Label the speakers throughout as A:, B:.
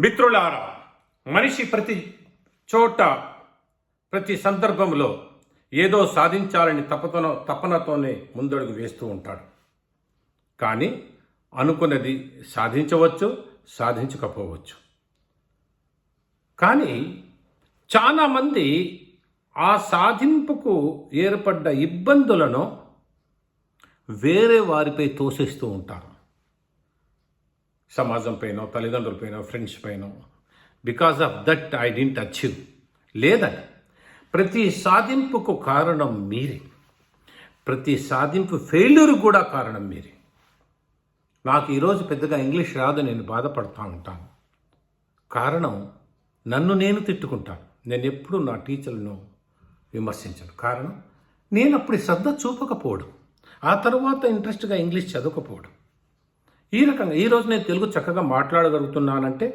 A: మిత్రులారా మనిషి ప్రతి చోట ప్రతి సందర్భంలో ఏదో సాధించాలని తపతన తపనతోనే ముందడుగు వేస్తూ ఉంటాడు. కానీ అనుకున్నది సాధించవచ్చు సాధించకపోవచ్చు. కానీ చాలామంది ఆ సాధింపుకు ఏర్పడ్డ ఇబ్బందులను వేరే వారిపై తోసేస్తూ ఉంటారు. సమాజం పైన తల్లిదండ్రుల పైన ఫ్రెండ్స్ పైన. Because of that I didn't achieve లేదని ప్రతి సాధింపుకు కారణం మీరే. ప్రతి సాధింపు ఫెయిల్యూర్ కూడా కారణం మీరే. నాకు ఈరోజు పెద్దగా ఇంగ్లీష్ రాదు నేను బాధపడుతూ ఉంటాను. కారణం నన్ను నేను తిట్టుకుంటాను. నేను ఎప్పుడూ నా టీచర్లను విమర్శించను. కారణం నేను అప్పుడు శ్రద్ధ చూపకపోవడం. ఆ తర్వాత ఇంట్రెస్ట్గా ఇంగ్లీష్ చదవకపోవడం. ఈ రకంగా ఈరోజు నేను తెలుగు చక్కగా మాట్లాడగలుగుతున్నానంటే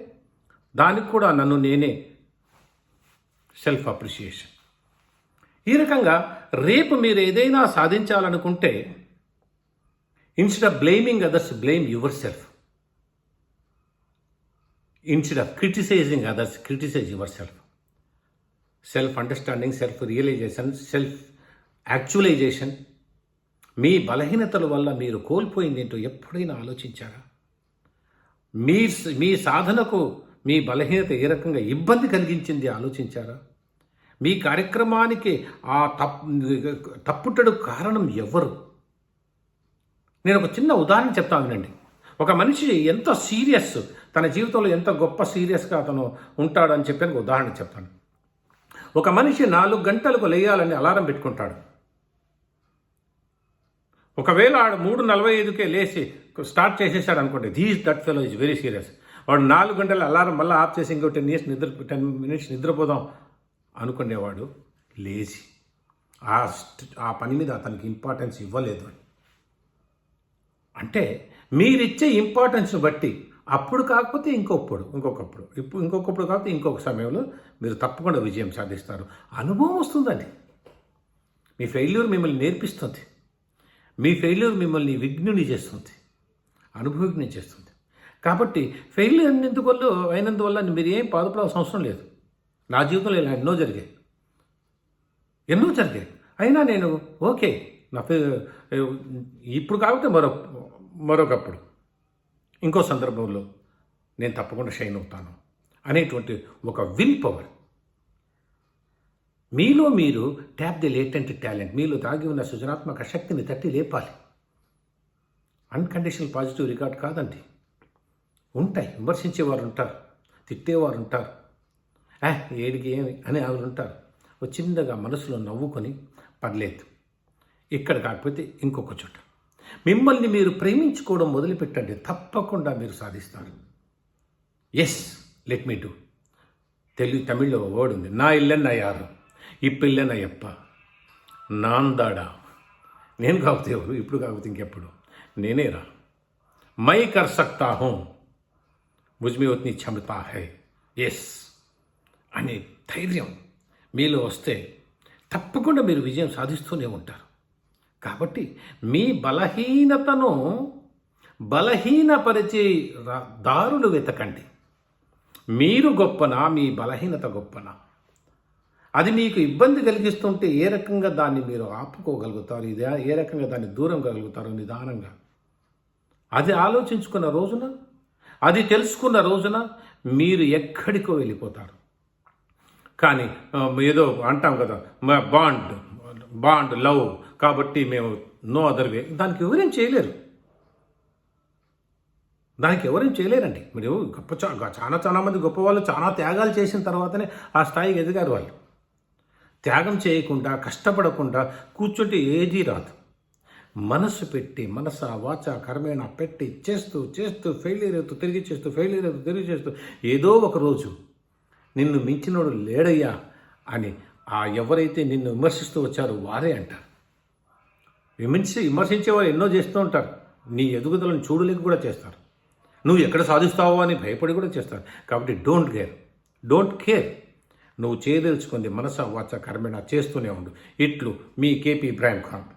A: దానికి కూడా నన్ను నేనే సెల్ఫ్ అప్రిషియేషన్ ఈ రకంగా రేపు మీరు ఏదైనా సాధించాలనుకుంటే instead of blaming others blame yourself instead of criticising others criticise yourself self understanding self realisation self actualisation మీ బలహీనతల వల్ల మీరు కోల్పోయింది ఏంటో ఎప్పుడైనా ఆలోచించారా? మీ మీ సాధనకు మీ బలహీనత ఏ రకంగా ఇబ్బంది కలిగించింది ఆలోచించారా? మీ కార్యక్రమానికి ఆ తప్పు తప్పుటడు కారణం ఎవరు? నేను ఒక చిన్న ఉదాహరణ చెప్తాను వినండి. ఒక మనిషి ఎంత సీరియస్ తన జీవితంలో ఎంత గొప్ప సీరియస్గా అతను ఉంటాడని చెప్పి ఒక ఉదాహరణ చెప్తాను. ఒక మనిషి నాలుగు గంటలకు లేయాలని అలారం పెట్టుకుంటాడు. ఒకవేళ ఆడు మూడు నలభై ఐదుకే లేచి స్టార్ట్ చేసేసాడు అనుకోండి this that fellow is very serious వాడు నాలుగు గంటల అలారం మళ్ళీ ఆఫ్ చేసి ఇంకో టెన్ ఇయర్స్ నిద్ర టెన్ మినిట్స్ నిద్రపోదాం అనుకునేవాడు లేచి. ఆ ఆ పని మీద అతనికి ఇంపార్టెన్స్ ఇవ్వలేదు అని అంటే మీరిచ్చే ఇంపార్టెన్స్ బట్టి అప్పుడు కాకపోతే ఇంకొకప్పుడు ఇంకొకప్పుడు ఇప్పుడు ఇంకొకప్పుడు కాకపోతే ఇంకొక సమయంలో మీరు తప్పకుండా విజయం సాధిస్తారు. అనుభవం వస్తుందండి. మీ ఫెయిల్యూర్ మిమ్మల్ని నేర్పిస్తుంది. మీ ఫెయిల్యూర్ మిమ్మల్ని విఘ్నుని చేస్తుంది అనుభవిజ్ఞం చేస్తుంది. కాబట్టి ఫెయిల్యూర్ అయినందువల్ల అయినందువల్ల మీరు ఏం బాధపడాల్సిన అవసరం లేదు. నా జీవితంలో ఇలా ఎన్నో జరిగాయి. ఎన్నో జరిగాయి. అయినా నేను ఓకే నా ఇప్పుడు కాబట్టి మరో మరొకప్పుడు ఇంకో సందర్భంలో నేను తప్పకుండా షైన్ అవుతాను అనేటువంటి ఒక విల్ పవర్ మీలో మీరు ట్యాప్ ది లేటెంట్ టాలెంట్ మీలో దాగి ఉన్న సృజనాత్మక శక్తిని తట్టి లేపాలి. అన్కండిషనల్ పాజిటివ్ రికార్డ్ కాదండి. ఉంటాయి విమర్శించేవారు ఉంటారు తిట్టేవారు ఉంటారు. ఏ ఏడికి ఏమి అని వాళ్ళు ఉంటారు. ఒక చిన్నగా మనసులో నవ్వుకొని పర్లేదు. ఇక్కడ కాకపోతే ఇంకొక చోట. మిమ్మల్ని మీరు ప్రేమించుకోవడం మొదలుపెట్టండి. తప్పకుండా మీరు సాధిస్తారు. Yes let me do Telugu తమిళ్ళో ఒక వర్డ్ ఉంది. నా ఇల్లన్న యారు. ఇప్పిల్లనయ్యప్ప. నాందాడా నేను కాకపోతే ఎవరు? ఇప్పుడు కాకపోతే ఇంకెప్పుడు? నేనే రా మై కర్ సక్తా హూ. ముజ్మి ఉత్ని క్షమతా హై. ఎస్ అనే ధైర్యం మీలో వస్తే తప్పకుండా మీరు విజయం సాధిస్తూనే ఉంటారు. కాబట్టి మీ బలహీనతను బలహీనపరిచే దారులు వెతకండి. మీరు గొప్పనా మీ బలహీనత గొప్పనా? అది మీకు ఇబ్బంది కలిగిస్తుంటే ఏ రకంగా దాన్ని మీరు ఆపుకోగలుగుతారు? ఇది ఏ రకంగా దాన్ని దూరం కలుగుతారు నిదానంగా. అది ఆలోచించుకున్న రోజున అది తెలుసుకున్న రోజున మీరు ఎక్కడికో వెళ్ళిపోతారు. కానీ ఏదో అంటాం కదా మా బాండ్ బాండ్ లవ్ కాబట్టి మేము నో అదర్ వే. దానికి ఎవరేం చేయలేరు. దానికి ఎవరేం చేయలేరండి. మీరు గొప్ప చా- చాలా చాలా మంది గొప్ప వాళ్ళు చాలా త్యాగాలు చేసిన తర్వాతనే ఆ స్థాయికి ఎదిగారు వాళ్ళు. త్యాగం చేయకుండా కష్టపడకుండా కూర్చుంటే ఏదీ రాదు. మనస్సు పెట్టి మనస వాచ కర్మేణ పెట్టి చేస్తూ చేస్తూ ఫెయిలియర్ అవుతూ తిరిగి చేస్తూ ఫెయిలియర్ అవుతూ తిరిగి చేస్తూ ఏదో ఒక రోజు నిన్ను మించినోడు లేడయ్యా అని ఆ ఎవరైతే నిన్ను విమర్శిస్తూ వచ్చారో వారే అంటారు. విమర్శి విమర్శించేవారు ఎన్నో చేస్తూ ఉంటారు. నీ ఎదుగుదలను చూడలేక కూడా చేస్తారు. నువ్వు ఎక్కడ సాధిస్తావో అని భయపడి కూడా చేస్తారు. కాబట్టి డోంట్ కేర్ డోంట్ కేర్ నువ్వు చేయదలుచుకుంది మనస వాచ కర్మేణ చేస్తూనే ఉండు. ఇట్లు మీ కేపీ ఇబ్రాహిం ఖాన్.